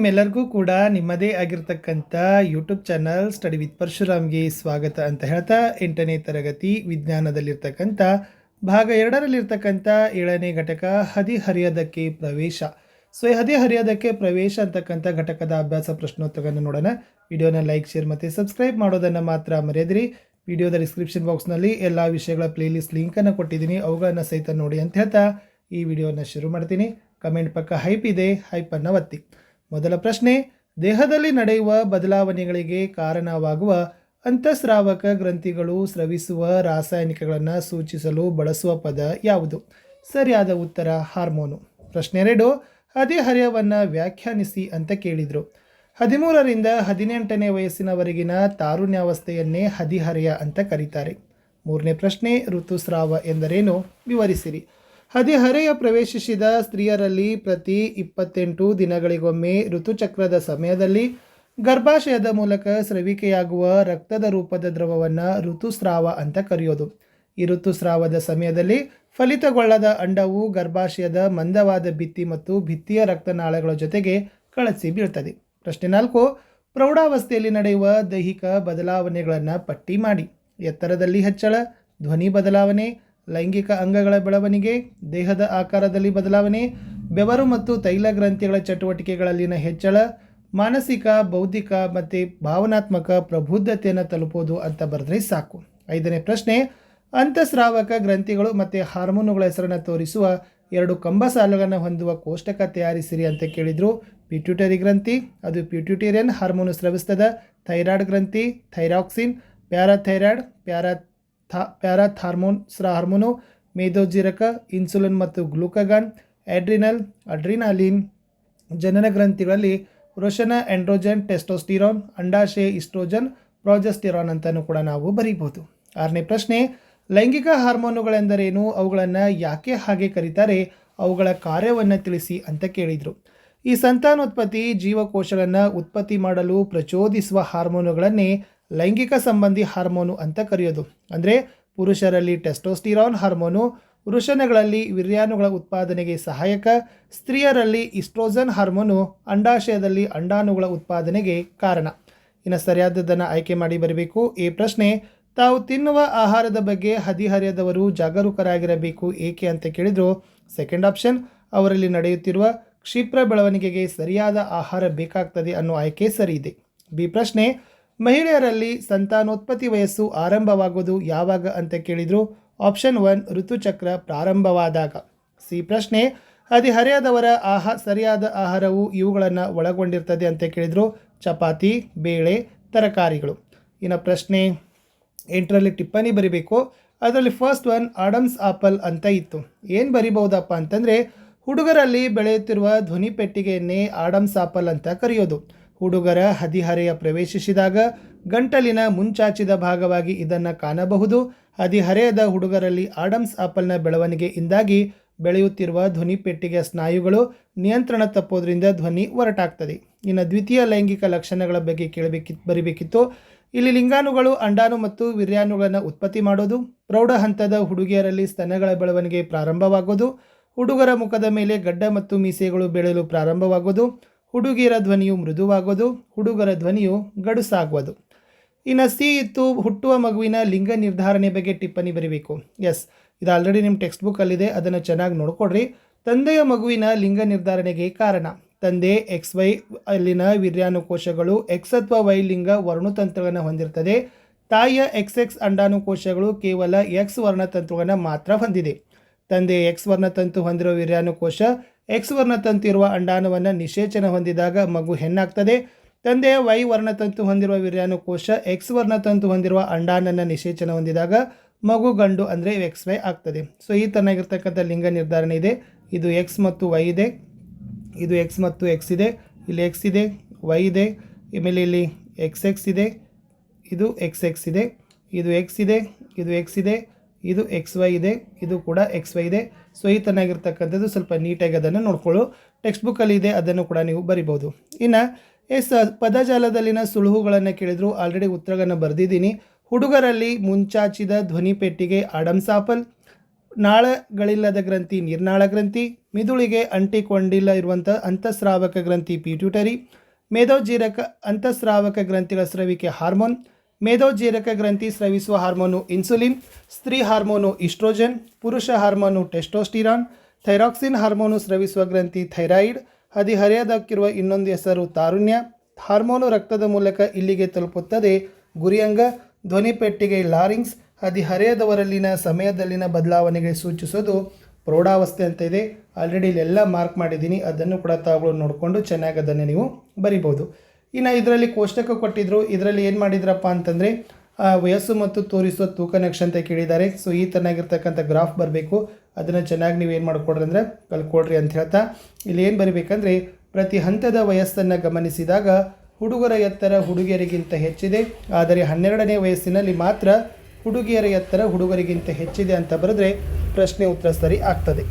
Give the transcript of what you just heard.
ನಿಮ್ಮೆಲ್ಲರಿಗೂ ಕೂಡ ನಿಮ್ಮದೇ ಆಗಿರ್ತಕ್ಕಂಥ ಯೂಟ್ಯೂಬ್ ಚಾನಲ್ ಸ್ಟಡಿ ವಿತ್ ಪರಶುರಾಮ್ಗೆ ಸ್ವಾಗತ ಅಂತ ಹೇಳ್ತಾ ಎಂಟನೇ ತರಗತಿ ವಿಜ್ಞಾನದಲ್ಲಿರ್ತಕ್ಕಂಥ ಭಾಗ ಎರಡರಲ್ಲಿರ್ತಕ್ಕಂಥ ಏಳನೇ ಘಟಕ ಹದಿಹರಿಯದಕ್ಕೆ ಪ್ರವೇಶ. ಸೊ ಈ ಹದಿಹರಿಯದಕ್ಕೆ ಪ್ರವೇಶ ಅಂತಕ್ಕಂಥ ಘಟಕದ ಅಭ್ಯಾಸ ಪ್ರಶ್ನೋತ್ತರಗಳನ್ನು ನೋಡೋಣ. ವಿಡಿಯೋನ ಲೈಕ್, ಶೇರ್ ಮತ್ತು ಸಬ್ಸ್ಕ್ರೈಬ್ ಮಾಡೋದನ್ನು ಮಾತ್ರ ಮರೆಯದಿರಿ. ವಿಡಿಯೋದ ಡಿಸ್ಕ್ರಿಪ್ಷನ್ ಬಾಕ್ಸ್ನಲ್ಲಿ ಎಲ್ಲ ವಿಷಯಗಳ ಪ್ಲೇಲಿಸ್ಟ್ ಲಿಂಕನ್ನು ಕೊಟ್ಟಿದ್ದೀನಿ. ಅವುಗಳನ್ನು ಸಹಿತ ನೋಡಿ ಅಂತ ಹೇಳ್ತಾ ಈ ವಿಡಿಯೋನ ಶುರು ಮಾಡ್ತೀನಿ. ಕಮೆಂಟ್ ಪಕ್ಕ ಹೈಪ್ ಇದೆ ಹೈಪನ್ನು ಒತ್ತಿ. ಮೊದಲ ಪ್ರಶ್ನೆ, ದೇಹದಲ್ಲಿ ನಡೆಯುವ ಬದಲಾವಣೆಗಳಿಗೆ ಕಾರಣವಾಗುವ ಅಂತಸ್ರಾವಕ ಗ್ರಂಥಿಗಳು ಸ್ರವಿಸುವ ರಾಸಾಯನಿಕಗಳನ್ನು ಸೂಚಿಸಲು ಬಳಸುವ ಪದ ಯಾವುದು? ಸರಿಯಾದ ಉತ್ತರ, ಹಾರ್ಮೋನು. ಪ್ರಶ್ನೆ ಎರಡು ಹದಿಹರೆಯವನ್ನು ವ್ಯಾಖ್ಯಾನಿಸಿ ಅಂತ ಕೇಳಿದರು. ಹದಿಮೂರರಿಂದ ಹದಿನೆಂಟನೇ ವಯಸ್ಸಿನವರೆಗಿನ ತಾರುಣ್ಯಾವಸ್ಥೆಯನ್ನೇ ಹದಿಹರೆಯ ಅಂತ ಕರೀತಾರೆ. ಮೂರನೇ ಪ್ರಶ್ನೆ, ಋತುಸ್ರಾವ ಎಂದರೇನು? ವಿವರಿಸಿರಿ. ಹದಿಹರೆಯ ಪ್ರವೇಶಿಸಿದ ಸ್ತ್ರೀಯರಲ್ಲಿ ಪ್ರತಿ ಇಪ್ಪತ್ತೆಂಟು ದಿನಗಳಿಗೊಮ್ಮೆ ಋತುಚಕ್ರದ ಸಮಯದಲ್ಲಿ ಗರ್ಭಾಶಯದ ಮೂಲಕ ಸ್ರವಿಕೆಯಾಗುವ ರಕ್ತದ ರೂಪದ ದ್ರವವನ್ನು ಋತುಸ್ರಾವ ಅಂತ ಕರೆಯೋದು. ಈ ಋತುಸ್ರಾವದ ಸಮಯದಲ್ಲಿ ಫಲಿತಗೊಳ್ಳದ ಅಂಡವು ಗರ್ಭಾಶಯದ ಮಂದವಾದ ಭಿತ್ತಿ ಮತ್ತು ಭಿತ್ತಿಯ ರಕ್ತನಾಳಗಳ ಜೊತೆಗೆ ಕಳಚಿ ಬೀಳ್ತದೆ. ಪ್ರಶ್ನೆ ನಾಲ್ಕು, ಪ್ರೌಢಾವಸ್ಥೆಯಲ್ಲಿ ನಡೆಯುವ ದೈಹಿಕ ಬದಲಾವಣೆಗಳನ್ನು ಪಟ್ಟಿ ಮಾಡಿ. ಎತ್ತರದಲ್ಲಿ ಹೆಚ್ಚಳ, ಧ್ವನಿ ಬದಲಾವಣೆ ಲೈಂಗಿಕ ಅಂಗಗಳ ಬೆಳವಣಿಗೆ, ದೇಹದ ಆಕಾರದಲ್ಲಿ ಬದಲಾವಣೆ, ಬೆವರು ಮತ್ತು ತೈಲ ಗ್ರಂಥಿಗಳ ಚಟುವಟಿಕೆಗಳಲ್ಲಿನ ಹೆಚ್ಚಳ, ಮಾನಸಿಕ, ಬೌದ್ಧಿಕ ಮತ್ತು ಭಾವನಾತ್ಮಕ ಪ್ರಬುದ್ಧತೆಯನ್ನು ತಲುಪೋದು ಅಂತ ಬರೆದ್ರೆ ಸಾಕು. ಐದನೇ ಪ್ರಶ್ನೆ, ಅಂತಸ್ರಾವಕ ಗ್ರಂಥಿಗಳು ಮತ್ತು ಹಾರ್ಮೋನುಗಳ ಹೆಸರನ್ನು ತೋರಿಸುವ ಎರಡು ಕಂಬ ಸಾಲುಗಳನ್ನು ಹೊಂದುವ ಕೋಷ್ಟಕ ತಯಾರಿಸಿರಿ ಅಂತ ಕೇಳಿದರು. ಪಿಟ್ಯೂಟರಿ ಗ್ರಂಥಿ, ಅದು ಪ್ಯೂಟ್ಯೂಟೇರಿಯನ್ ಹಾರ್ಮೋನು ಸ್ರವಿಸ್ತದ ಥೈರಾಯ್ಡ್ ಗ್ರಂಥಿ, ಥೈರಾಕ್ಸಿನ್, ಪ್ಯಾರಾಥೈರಾಯ್ಡ್, ಪ್ಯಾರಾ ಥಾ ಪ್ಯಾರಾಥಾರ್ಮೋನ್ ಸ್ರ ಹಾರ್ಮೋನು ಮೇದೋಜಿರಕ ಇನ್ಸುಲಿನ್ ಮತ್ತು ಗ್ಲೂಕಗಾನ್ ಆಡ್ರಿನಲ್ ಅಡ್ರಿನಾಲಿನ್, ಜನನ ಗ್ರಂಥಿಗಳಲ್ಲಿ ರೋಷನ, ಆಂಡ್ರೋಜನ್, ಟೆಸ್ಟೋಸ್ಟಿರಾನ್, ಅಂಡಾಶಯ, ಇಸ್ಟ್ರೋಜನ್, ಪ್ರಾಜೆಸ್ಟಿರಾನ್ ಅಂತಲೂ ಕೂಡ ನಾವು ಬರೀಬಹುದು ಆರನೇ ಪ್ರಶ್ನೆ, ಲೈಂಗಿಕ ಹಾರ್ಮೋನುಗಳೆಂದರೇನು? ಅವುಗಳನ್ನು ಯಾಕೆ ಹಾಗೆ ಕರೀತಾರೆ? ಅವುಗಳ ಕಾರ್ಯವನ್ನು ತಿಳಿಸಿ ಅಂತ ಕೇಳಿದರು. ಈ ಸಂತಾನೋತ್ಪತ್ತಿ ಜೀವಕೋಶಗಳನ್ನು ಉತ್ಪತ್ತಿ ಮಾಡಲು ಪ್ರಚೋದಿಸುವ ಹಾರ್ಮೋನುಗಳನ್ನೇ ಲೈಂಗಿಕ ಸಂಬಂಧಿ ಹಾರ್ಮೋನು ಅಂತ ಕರೆಯೋದು. ಅಂದರೆ ಪುರುಷರಲ್ಲಿ ಟೆಸ್ಟೋಸ್ಟಿರಾನ್ ಹಾರ್ಮೋನು ವೃಷಣಗಳಲ್ಲಿ ವಿರ್ಯಾಣುಗಳ ಉತ್ಪಾದನೆಗೆ ಸಹಾಯಕ, ಸ್ತ್ರೀಯರಲ್ಲಿ ಇಸ್ಟ್ರೋಜನ್ ಹಾರ್ಮೋನು, ಅಂಡಾಶಯದಲ್ಲಿ ಅಂಡಾಣುಗಳ ಉತ್ಪಾದನೆಗೆ ಕಾರಣ. ಇನ್ನು ಸರಿಯಾದದ್ದನ್ನು ಆಯ್ಕೆ ಮಾಡಿ ಬರಬೇಕು. ಈ ಪ್ರಶ್ನೆ, ತಾವು ತಿನ್ನುವ ಆಹಾರದ ಬಗ್ಗೆ ಹದಿಹರೆಯದವರು ಜಾಗರೂಕರಾಗಿರಬೇಕು ಏಕೆ ಅಂತ ಕೇಳಿದ್ರು. ಸೆಕೆಂಡ್ ಆಪ್ಷನ್, ಅವರಲ್ಲಿ ನಡೆಯುತ್ತಿರುವ ಕ್ಷಿಪ್ರ ಬೆಳವಣಿಗೆಗೆ ಸರಿಯಾದ ಆಹಾರ ಬೇಕಾಗ್ತದೆ ಅನ್ನೋ ಆಯ್ಕೆ ಸರಿ ಇದೆ ಬಿ ಪ್ರಶ್ನೆ ಮಹಿಳೆಯರಲ್ಲಿ ಸಂತಾನೋತ್ಪತ್ತಿ ವಯಸ್ಸು ಆರಂಭವಾಗೋದು ಯಾವಾಗ ಅಂತ ಕೇಳಿದ್ರು ಆಪ್ಷನ್ ಒನ್ ಋತುಚಕ್ರ ಪ್ರಾರಂಭವಾದಾಗ. ಸಿ ಪ್ರಶ್ನೆ, ಹದಿಹರೆಯದವರ ಆಹಾ ಸರಿಯಾದ ಆಹಾರವು ಇವುಗಳನ್ನು ಒಳಗೊಂಡಿರ್ತದೆ ಅಂತ ಕೇಳಿದ್ರು ಚಪಾತಿ, ಬೇಳೆ, ತರಕಾರಿಗಳು. ಇನ್ನು ಪ್ರಶ್ನೆ, ಎಂಟರಲ್ಲಿ ಟಿಪ್ಪಣಿ ಬರಿಬೇಕು. ಅದರಲ್ಲಿ ಫಸ್ಟ್ ಒನ್ ಆಡಮ್ಸ್ ಆಪಲ್ ಅಂತ ಇತ್ತು. ಏನು ಬರಿಬೋದಪ್ಪ ಅಂತಂದರೆ, ಹುಡುಗರಲ್ಲಿ ಬೆಳೆಯುತ್ತಿರುವ ಧ್ವನಿ ಪೆಟ್ಟಿಗೆಯನ್ನೇ ಆಡಮ್ಸ್ ಆಪಲ್ ಅಂತ ಕರೆಯೋದು. ಹುಡುಗರ ಹದಿಹರೆಯ ಪ್ರವೇಶಿಸಿದಾಗ ಗಂಟಲಿನ ಮುಂಚಾಚಿದ ಭಾಗವಾಗಿ ಇದನ್ನು ಕಾಣಬಹುದು. ಹದಿಹರೆಯದ ಹುಡುಗರಲ್ಲಿ ಆಡಮ್ಸ್ ಆಪಲ್ನ ಬೆಳವಣಿಗೆಯಿಂದಾಗಿ ಬೆಳೆಯುತ್ತಿರುವ ಧ್ವನಿ ಪೆಟ್ಟಿಗೆಯ ಸ್ನಾಯುಗಳು ನಿಯಂತ್ರಣ ತಪ್ಪೋದ್ರಿಂದ ಧ್ವನಿ ಹೊರಟಾಗ್ತದೆ. ಇನ್ನು ದ್ವಿತೀಯ ಲೈಂಗಿಕ ಲಕ್ಷಣಗಳ ಬಗ್ಗೆ ಕೇಳಬೇಕಿ, ಬರಿಬೇಕಿತ್ತು. ಇಲ್ಲಿ ಲಿಂಗಾಣುಗಳು, ಅಂಡಾಣು ಮತ್ತು ವಿರ್ಯಾಣುಗಳನ್ನು ಉತ್ಪತ್ತಿ ಮಾಡೋದು, ಪ್ರೌಢ ಹಂತದ ಹುಡುಗಿಯರಲ್ಲಿ ಸ್ತನಗಳ ಬೆಳವಣಿಗೆ ಪ್ರಾರಂಭವಾಗೋದು, ಹುಡುಗರ ಮುಖದ ಮೇಲೆ ಗಡ್ಡ ಮತ್ತು ಮೀಸೆಗಳು ಬೆಳೆಯಲು ಪ್ರಾರಂಭವಾಗೋದು ಹುಡುಗಿಯರ ಧ್ವನಿಯು ಮೃದುವಾಗೋದು, ಹುಡುಗರ ಧ್ವನಿಯು ಗಡುಸಾಗುವುದು. ಇನ್ನು ಸಿ ಇತ್ತು, ಹುಟ್ಟುವ ಮಗುವಿನ ಲಿಂಗ ನಿರ್ಧಾರಣೆ ಬಗ್ಗೆ ಟಿಪ್ಪಣಿ ಬರೀಬೇಕು. ಎಸ್, ಇದು ಆಲ್ರೆಡಿ ನಿಮ್ಮ ಟೆಕ್ಸ್ಟ್ ಬುಕ್ಕಲ್ಲಿದೆ ಅದನ್ನು ಚೆನ್ನಾಗಿ ನೋಡ್ಕೊಡ್ರಿ. ತಂದೆಯ ಮಗುವಿನ ಲಿಂಗ ನಿರ್ಧಾರಣೆಗೆ ಕಾರಣ, ತಂದೆ ಎಕ್ಸ್ ವೈ ಅಲ್ಲಿನ ವಿರ್ಯಾನುಕೋಶಗಳು, ಎಕ್ಸ್ ಅಥವಾ ವೈ ಲಿಂಗ ವರ್ಣತಂತ್ರಗಳನ್ನು ಹೊಂದಿರ್ತದೆ. ತಾಯಿಯ ಎಕ್ಸ್ ಎಕ್ಸ್ ಅಂಡಾನುಕೋಶಗಳು ಕೇವಲ ಎಕ್ಸ್ ವರ್ಣತಂತುಗಳನ್ನು ಮಾತ್ರ ಹೊಂದಿದೆ. ತಂದೆ ಎಕ್ಸ್ ವರ್ಣತಂತು ಹೊಂದಿರುವ ವಿರ್ಯಾನುಕೋಶ ಎಕ್ಸ್ ವರ್ಣತಂತು ಇರುವ ಅಂಡಾಣುವನ್ನು ನಿಷೇಚನ ಹೊಂದಿದಾಗ ಮಗು ಹೆಣ್ಣಾಗ್ತದೆ. ತಂದೆಯ ವೈ ವರ್ಣತಂತು ಹೊಂದಿರುವ ವಿರ್ಯಾನುಕೋಶ ಎಕ್ಸ್ ವರ್ಣತಂತು ಹೊಂದಿರುವ ಅಂಡಾನನ್ನು ನಿಷೇಚನ ಹೊಂದಿದಾಗ ಮಗು ಗಂಡು ಅಂದರೆ ಎಕ್ಸ್ ವೈ ಆಗ್ತದೆ. ಸೊ, ಈ ತನ್ನಾಗಿರ್ತಕ್ಕಂಥ ಲಿಂಗ ನಿರ್ಧಾರಣೆ ಇದೆ. ಇದು ಎಕ್ಸ್ ಮತ್ತು ವೈ ಇದೆ. ಇದು ಎಕ್ಸ್ ಮತ್ತು ಎಕ್ಸ್ ಇದೆ. ಇಲ್ಲಿ ಎಕ್ಸ್ ಇದೆ, ವೈ ಇದೆ. ಆಮೇಲೆ ಇಲ್ಲಿ ಎಕ್ಸ್ ಎಕ್ಸ್ ಇದೆ. ಇದು ಎಕ್ಸ್ ಎಕ್ಸ್ ಇದೆ. ಇದು ಎಕ್ಸ್ ಇದೆ. ಇದು ಎಕ್ಸ್ ಇದೆ. ಇದು ಎಕ್ಸ್ ವೈ ಇದೆ, ಇದು ಕೂಡ ಎಕ್ಸ್ ವೈ ಇದೆ. ಸೊ ಈ ತನಾಗಿರ್ತಕ್ಕಂಥದ್ದು ಸ್ವಲ್ಪ ನೀಟಾಗಿ ಅದನ್ನು ನೋಡ್ಕೊಳ್ಳು. ಟೆಕ್ಸ್ಟ್ ಬುಕ್ಕಲ್ಲಿ ಇದೆ, ಅದನ್ನು ಕೂಡ ನೀವು ಬರಿಬೋದು. ಇನ್ನು, ಎಸ್, ಪದಜಾಲದಲ್ಲಿನ ಸುಳುಹುಗಳನ್ನು ಕೇಳಿದ್ರು. ಆಲ್ರೆಡಿ ಉತ್ತರಗಳನ್ನು ಬರೆದಿದ್ದೀನಿ. ಹುಡುಗರಲ್ಲಿ ಮುಂಚಾಚಿದ ಧ್ವನಿ ಪೆಟ್ಟಿಗೆ ಆಡಮ್ಸ್ ಆಪಲ್ ನಾಳಗಳಿಲ್ಲದ ಗ್ರಂಥಿ ನಿರ್ನಾಳ ಗ್ರಂಥಿ. ಮಿದುಳಿಗೆ ಅಂಟಿಕೊಂಡಿಲ್ಲ ಇರುವಂಥ ಅಂತಸ್ರಾವಕ ಗ್ರಂಥಿ ಪಿಟ್ಯೂಟರಿ ಮೇದೋಜೀರಕ ಅಂತಸ್ರಾವಕ ಗ್ರಂಥಿಗಳ ಸ್ರವಿಕೆ ಹಾರ್ಮೋನ್ ಮೇದೋಜೀರಕ ಗ್ರಂಥಿ ಸ್ರವಿಸುವ ಹಾರ್ಮೋನು ಇನ್ಸುಲಿನ್, ಸ್ತ್ರೀ ಹಾರ್ಮೋನು ಇಸ್ಟ್ರೋಜನ್, ಪುರುಷ ಹಾರ್ಮೋನು ಟೆಸ್ಟೋಸ್ಟಿರಾನ್, ಥೈರಾಕ್ಸಿನ್ ಹಾರ್ಮೋನು ಸ್ರವಿಸುವ ಗ್ರಂಥಿ ಥೈರಾಯಿಡ್, ಹದಿಹರೆಯದಕ್ಕಿರುವ ಇನ್ನೊಂದು ಹೆಸರು ತಾರುಣ್ಯ. ಹಾರ್ಮೋನು ರಕ್ತದ ಮೂಲಕ ಇಲ್ಲಿಗೆ ತಲುಪುತ್ತದೆ ಗುರಿಯಂಗ ಧ್ವನಿಪೆಟ್ಟಿಗೆ ಲಾರಿಂಗ್ಸ್, ಹದಿಹರೆಯದವರಲ್ಲಿನ ಸಮಯದಲ್ಲಿನ ಬದಲಾವಣೆಗೆ ಸೂಚಿಸೋದು ಪ್ರೌಢಾವಸ್ಥೆ ಅಂತ ಇದೆ ಆಲ್ರೆಡಿ ಇಲ್ಲೆಲ್ಲ ಮಾರ್ಕ್ ಮಾಡಿದ್ದೀನಿ, ಅದನ್ನು ಕೂಡ ತಾವುಗಳು ನೋಡಿಕೊಂಡು ಚೆನ್ನಾಗಿ ಅದನ್ನು ನೀವು ಬರಿಬೋದು. ಇನ್ನು ಇದರಲ್ಲಿ ಕೋಷ್ಟಕ ಕೊಟ್ಟಿದ್ರು. ಇದರಲ್ಲಿ ಏನು ಮಾಡಿದ್ರಪ್ಪ ಅಂತಂದರೆ ವಯಸ್ಸು ಮತ್ತು ತೋರಿಸುವ ತೂಕ ನಕ್ಷೆ ಅಂತ ಕೇಳಿದ್ದಾರೆ. ಸೊ ಈ ಥರನಾಗಿರ್ತಕ್ಕಂಥ ಗ್ರಾಫ್ ಬರಬೇಕು. ಅದನ್ನು ಚೆನ್ನಾಗಿ ನೀವು ಏನು ಮಾಡಿಕೊಡ್ರಿ ಅಂದರೆ ಕಲ್ಕೊಡ್ರಿ ಅಂತ ಹೇಳ್ತಾ, ಇಲ್ಲಿ ಏನು ಬರಿಬೇಕಂದ್ರೆ, ಪ್ರತಿ ಹಂತದ ವಯಸ್ಸನ್ನು ಗಮನಿಸಿದಾಗ ಹುಡುಗರ ಎತ್ತರ ಹುಡುಗಿಯರಿಗಿಂತ ಹೆಚ್ಚಿದೆ. ಆದರೆ ಹನ್ನೆರಡನೇ ವಯಸ್ಸಿನಲ್ಲಿ ಮಾತ್ರ ಹುಡುಗಿಯರ ಎತ್ತರ ಹುಡುಗರಿಗಿಂತ ಹೆಚ್ಚಿದೆ ಅಂತ ಬರೆದ್ರೆ ಪ್ರಶ್ನೆ ಉತ್ತರ ಸರಿ ಆಗ್ತದೆ.